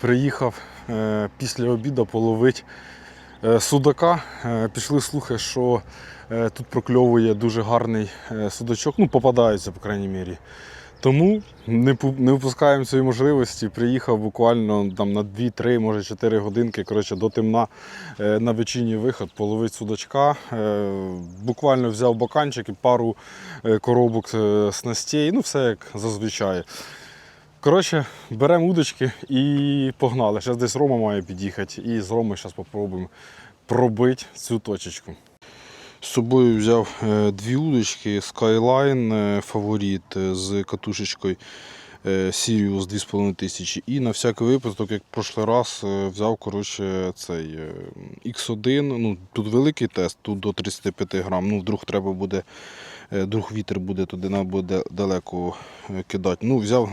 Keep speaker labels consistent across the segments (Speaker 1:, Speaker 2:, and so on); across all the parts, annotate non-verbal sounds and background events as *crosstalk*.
Speaker 1: приїхав е, після обіду половити е, судака. Е, Пішли слухи, що тут прокльовує дуже гарний судачок, ну, попадається, по крайній мірі. Тому не, не випускаємо цієї можливості. Приїхав буквально там на 2-3, може 4 годинки коротше, до темна на вечірній виход, половить судачка. Буквально взяв баканчик і пару коробок снастей, ну все як зазвичай. Коротше, беремо удочки і погнали. Зараз десь Рома має під'їхати, і з Роми зараз спробуємо пробити цю точечку. З собою взяв е, дві удочки Skyline е, фаворит е, з катушечкою Sirius 2500 і на всякий випадок, як в прошлий раз, взяв коротше, цей е, X1. Ну, тут великий тест, тут до 35 грам. Ну, вдруг треба буде, е, вдруг вітер буде туди, треба буде далеко е, кидати. Ну, взяв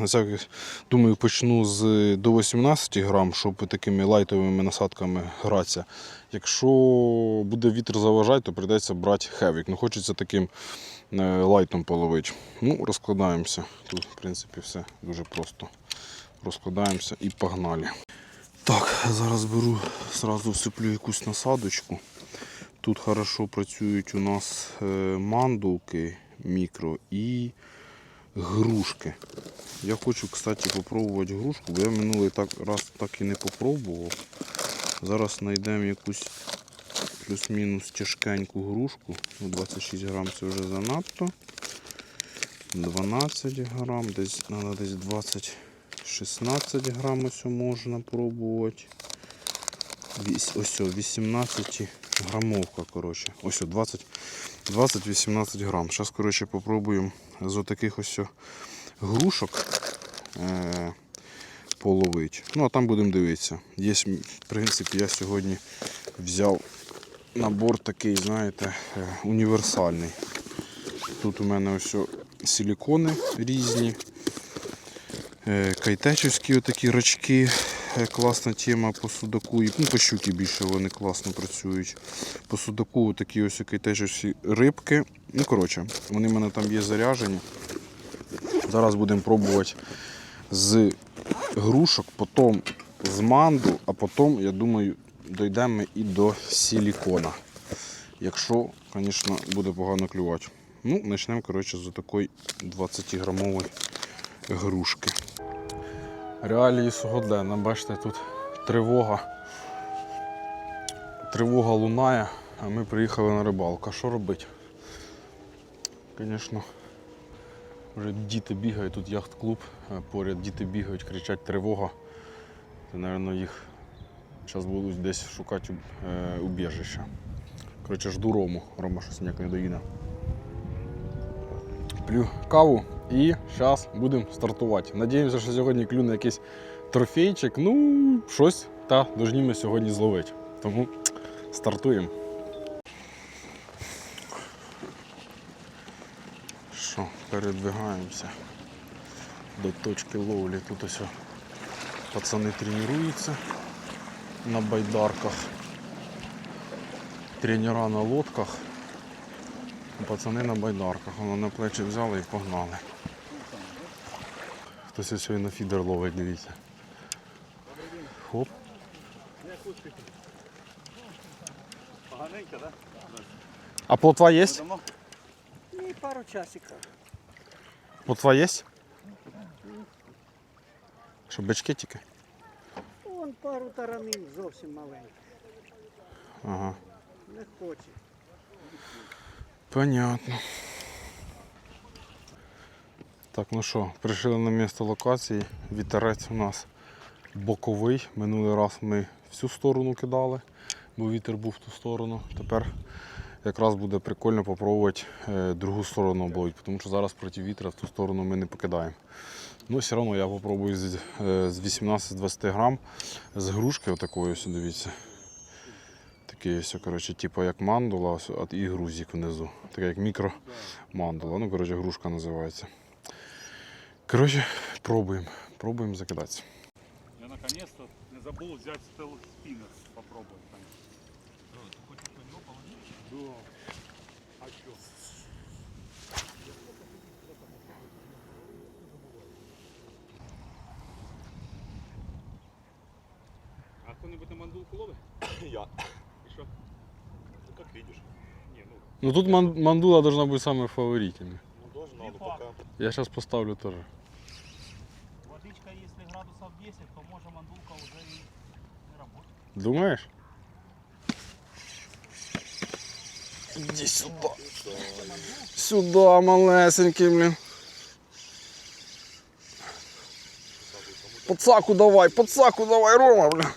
Speaker 1: думаю, почну з до 18 грам, щоб такими лайтовими насадками гратися. Якщо буде вітер заважати, то прийдеться брати хевік. Ну, хочеться таким е, лайтом половити. Ну, розкладаємося. Тут, в принципі, все дуже просто. Розкладаємося і погнали. Так, зараз беру, зразу всиплю якусь насадочку. Тут хорошо працюють у нас е, мандулки мікро і грушки. Я хочу, кстати, попробувати грушку, бо я минулий так, раз так і не попробував. Зараз знайдемо якусь плюс-мінус тяжкеньку грушку. Ну, 26 грам це вже занадто. 12 грам, десь треба десь 20 16 грам ось можна пробувати. Ось о, 18 грамовка, коротше. Ось 20 20-18 грам. Зараз, коротше, попробуємо з отаких ось грушок е- половити. Ну, а там будемо дивитися. Є, в принципі, я сьогодні взяв набор такий, знаєте, е, універсальний. Тут у мене ось силікони різні. Е, Кайтечівські отакі рачки. Е, Класна тема по судаку. Ну, по щуки більше вони класно працюють. По судаку такі ось кайтечівські рибки. Ну, коротше, вони в мене там є заряжені. Зараз будемо пробувати з грушок, потім з манду, а потім, я думаю, дійдемо і до силікона. Якщо, звісно, буде погано клювати. Ну, почнемо, коротше, з такої 20-грамової грушки. Реалії сьогодні, бачите, тут тривога. Тривога лунає, а ми приїхали на рибалку. Що робити? Звісно, вже діти бігають, тут яхт-клуб, е, поряд діти бігають, кричать тривога. Це, мабуть, їх зараз будуть десь шукати е, убіжище. Коротше, жду Рому. Рома щось ніяк не доїде. П'ю каву і зараз будемо стартувати. Надіємося, що сьогодні клюне якийсь трофейчик. Ну, щось та повинні ми сьогодні зловити. Тому стартуємо. Що, передвигаємося до точки ловлі. Тут ось пацани тренуються на байдарках. Тренера на лодках. Пацани на байдарках. Воно на плечі взяли і погнали. Хтось ось сьогодні на фідер ловить, дивіться. Хоп.
Speaker 2: Поганенько, да?
Speaker 1: А плотва є?
Speaker 2: Дамо?
Speaker 3: І пару часиків.
Speaker 1: Плотва є? Що, бички тільки?
Speaker 3: Вон пару таранин зовсім маленьких.
Speaker 1: Ага.
Speaker 3: Не хоче.
Speaker 1: Понятно. Так, ну що, прийшли на місце локації. Вітерець у нас боковий. Минулий раз ми всю сторону кидали, бо вітер був в ту сторону. Тепер якраз буде прикольно попробувати е, другу сторону обловити, тому що зараз проти вітра в ту сторону ми не покидаємо. Ну, все одно я попробую з, е, з 18-20 грам з грушки отакої, ось, дивіться. Такий ось, коротше, типу як мандула, ось, а і грузик внизу. Така як мікромандула. Ну, коротше, грушка називається. Коротше, пробуємо. Пробуємо закидатися.
Speaker 2: Я наконец-то не забыл взять стел спиннер попробовать. Да. А что? кто-нибудь на мандулку ловит? *coughs*
Speaker 4: Я.
Speaker 2: Что?
Speaker 4: Ну как видишь.
Speaker 2: Не, ну,
Speaker 1: Ну тут ман- мандула должна быть самой фаворительной.
Speaker 4: Ну должна, но пока.
Speaker 1: Я сейчас поставлю тоже.
Speaker 2: водичка, если градусов 10, то может мандулка уже и не работать.
Speaker 1: Думаешь? Иди сюда. Сюда, малесенький, блин. Пацаку давай, пацаку давай, Рома, блин.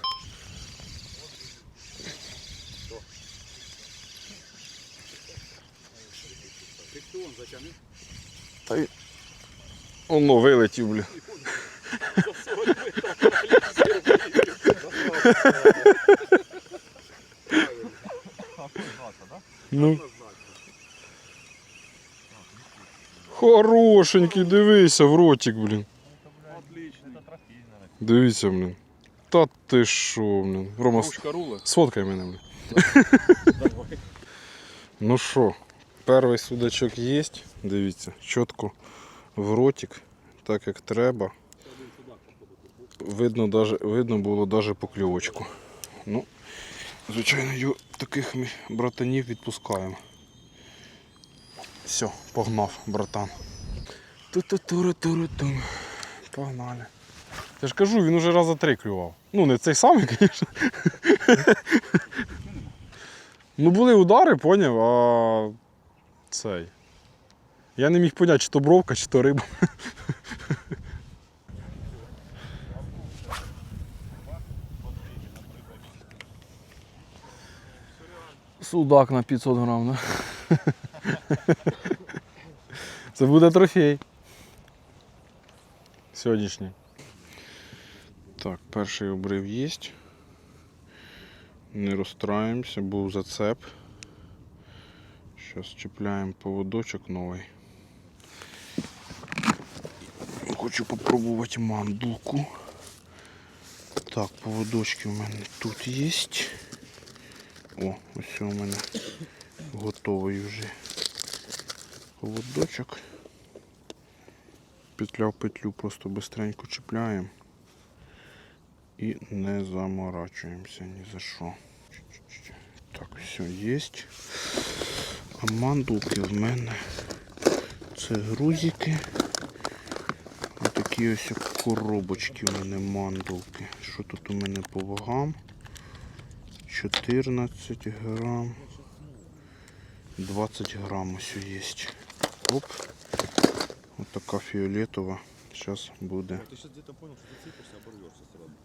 Speaker 1: Оно вилетів, блін. Ну. Хорошенький, дивися в ротик, блін. Дивіться, блін. Та ти що, блін. Рома, сфоткай мене, блін. Ну що, перший судачок є. Дивіться, чітко в ротик, так як треба. Видно, даже, видно було навіть покльовочку. Ну, звичайно, таких ми братанів відпускаємо. Все, погнав, братан. Ту-ту-туру-туру-ту. Погнали. Я ж кажу, він уже раза три клював. Ну, не цей самий, *laughs* звісно. Ну, були удари, поняв, а цей. Я не міг поняти, чи то бровка, чи то риба. Судак на 500 грам, да? Це буде трофей. Сьогоднішній. Так, перший обрив є. Не розстраємося, був зацеп. Зараз чіпляємо поводочок новий. Хочу попробувати мандулку. Так, поводочки у мене тут є. О, ось у мене готовий вже поводочок. Петля в петлю просто бистренько чіпляємо і не заморачуємося ні за що. Так, все є. А мандулки в мене це грузики. Отакі ось коробочки у мене мандулки. Що тут у мене по вагам? 14 грам. 20 грам ось є. Оп. Ось така фіолетова. Зараз буде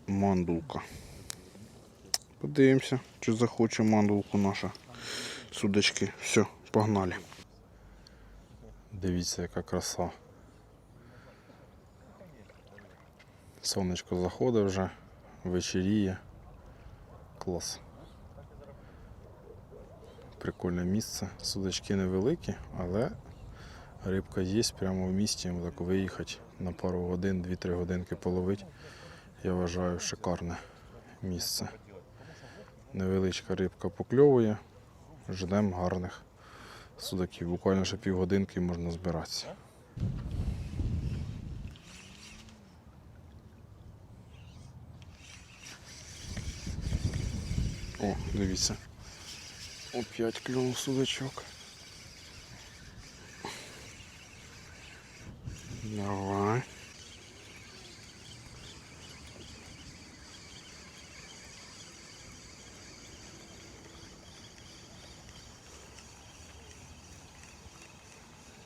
Speaker 1: мандулка. Подивимося, чи захоче мандулку наша судачки. Все, погнали. Дивіться, яка краса. Сонечко заходить вже, вечеріє. Клас. Прикольне місце. Судачки невеликі, але рибка є прямо в місті. Так виїхати на пару годин, 2-3 годинки половити. Я вважаю шикарне місце. Невеличка рибка покльовує. Ждемо гарних судаків. Буквально ще півгодинки можна збиратися. О, дивіться. Опять клюнув судачок. Давай.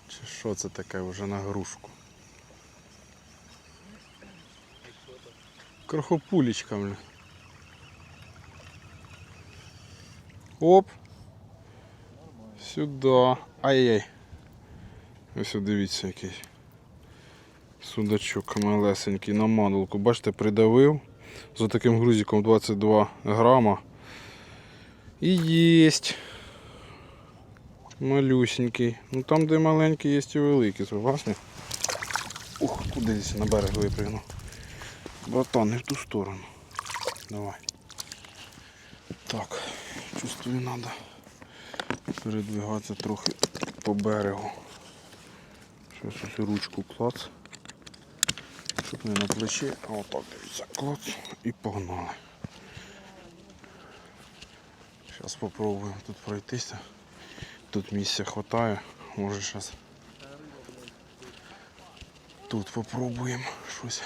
Speaker 1: Чи що це таке вже на грушку? Крохопулечка, бля. Оп. Сюди. Ай-яй. Ось дивіться який. Судачок малесенький на мандулку. Бачите, придавив. За таким грузиком 22 грама. І єсть. Малюсенький. Ну там, де маленький, є і великий, согласні? Ух, кудись на берег випрыгнув. Братан, не в ту сторону. Давай. Так, чувствую, треба передвигатися трохи по берегу. Щось ось ручку клац. Щоб не на плечі, а отак дивіться, клац і погнали. Зараз спробуємо тут пройтися. Тут місця вистачає. Може зараз тут попробуємо щось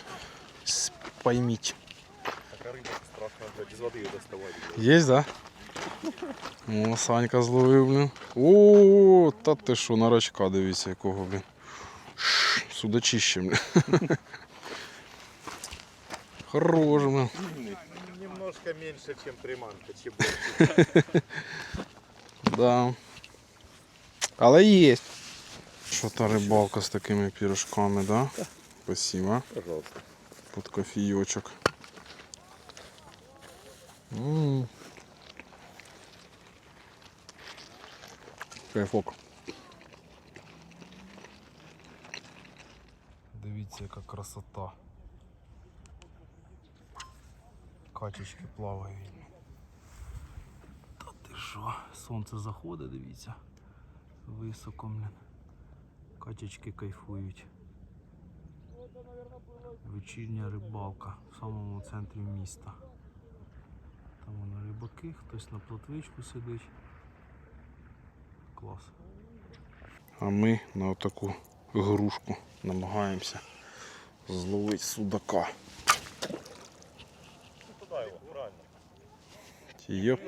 Speaker 1: спойміть.
Speaker 4: Такая рыба страшная, блядь, без воды ее доставать.
Speaker 1: Є, да? О, Санька зловив, блін. О, та ти що, на рачка дивіться якого, блін. Судачище, блін. *laughs* Хорош, блін.
Speaker 4: Немножко меньше, чем приманка, чем больше. *laughs*
Speaker 1: Да. Але є. Що та рибалка з такими пірожками, да? Спасибо.
Speaker 4: Пожалуйста.
Speaker 1: Под кофійочок. М. Кайфок. Дивіться, яка красота. Качечки плавають. Та ти що? Сонце заходить, дивіться. Високо, блін. Качечки кайфують. Вечірня рибалка в самому центрі міста. Там воно рибаки, хтось на плотвичку сидить. Клас. А ми на таку грушку намагаємося зловити судака.
Speaker 4: Ну.
Speaker 1: Йоп.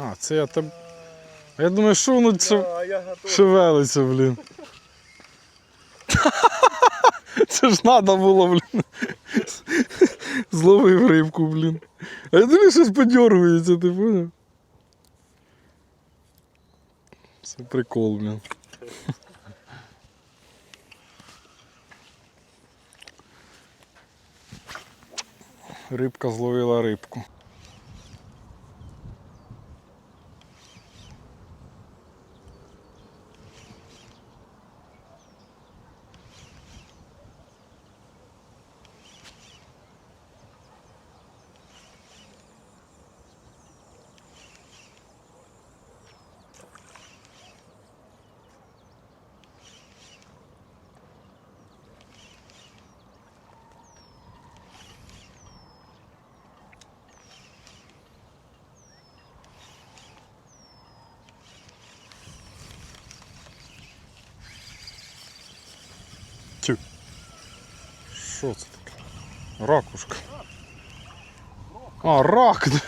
Speaker 1: А, це я там. Я думаю, що воно
Speaker 4: готов.
Speaker 1: шевелиться, блін. *laughs* Це ж треба було, блін. Зловив рибку, блін. А я думаю, щось подергується, ти поняв? Це прикол, блін. Рибка зловила рибку. Що це таке? Ракушка. А, рак. *laughs*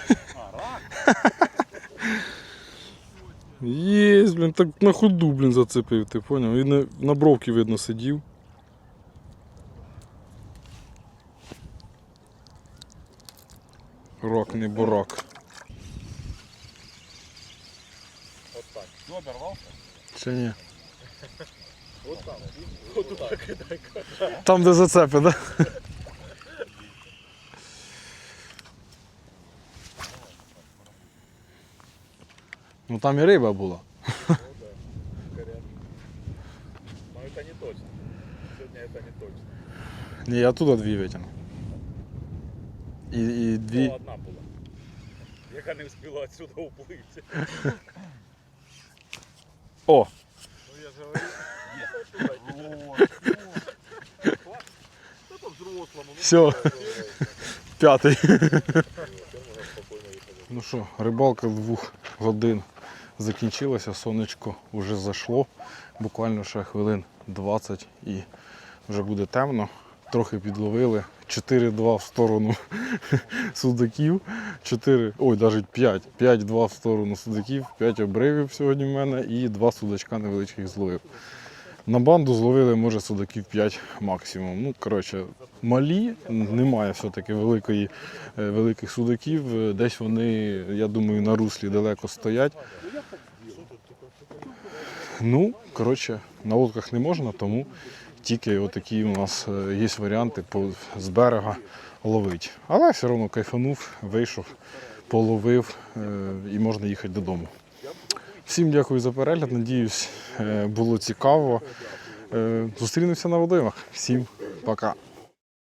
Speaker 1: Єсть, блін, так на ходу, блін, зацепив, ти поняв? І на, на бровки, видно, сидів. Рак, не бурак.
Speaker 4: Вот так. Ну, оборвался?
Speaker 1: Чи ні?
Speaker 4: Вот там. Вот так.
Speaker 1: Там, де зацепи, да? Ну там і риба була.
Speaker 4: Ну да. Горят. Но это не точно. Сегодня это не точно.
Speaker 1: Ні, я туди дві витягнув. І, і дві.
Speaker 4: Ну, одна була. Яка не встигла отсюда уплыть.
Speaker 1: О!
Speaker 4: Что
Speaker 1: П'ятий. Ну що, рибалка двох годин закінчилася, сонечко вже зайшло. Буквально ще хвилин 20 і вже буде темно. Трохи підловили. 4-2 *laughs* в сторону судаків. 4, ой, навіть 5. 5-2 в сторону судаків, 5 обривів сьогодні в мене і 2 судачка невеличких зловив. На банду зловили, може, судаків 5 максимум. Ну, коротше, малі, немає все-таки великої, е, великих судаків. Е, Десь вони, я думаю, на руслі далеко стоять. Ну, коротше, на лодках не можна, тому тільки отакі у нас е, є варіанти з берега ловити. Але все одно кайфанув, вийшов, половив і можна їхати додому. Всім дякую за перегляд. Надіюсь, е, було цікаво. Е, Зустрінемося на водоймах. Всім пока.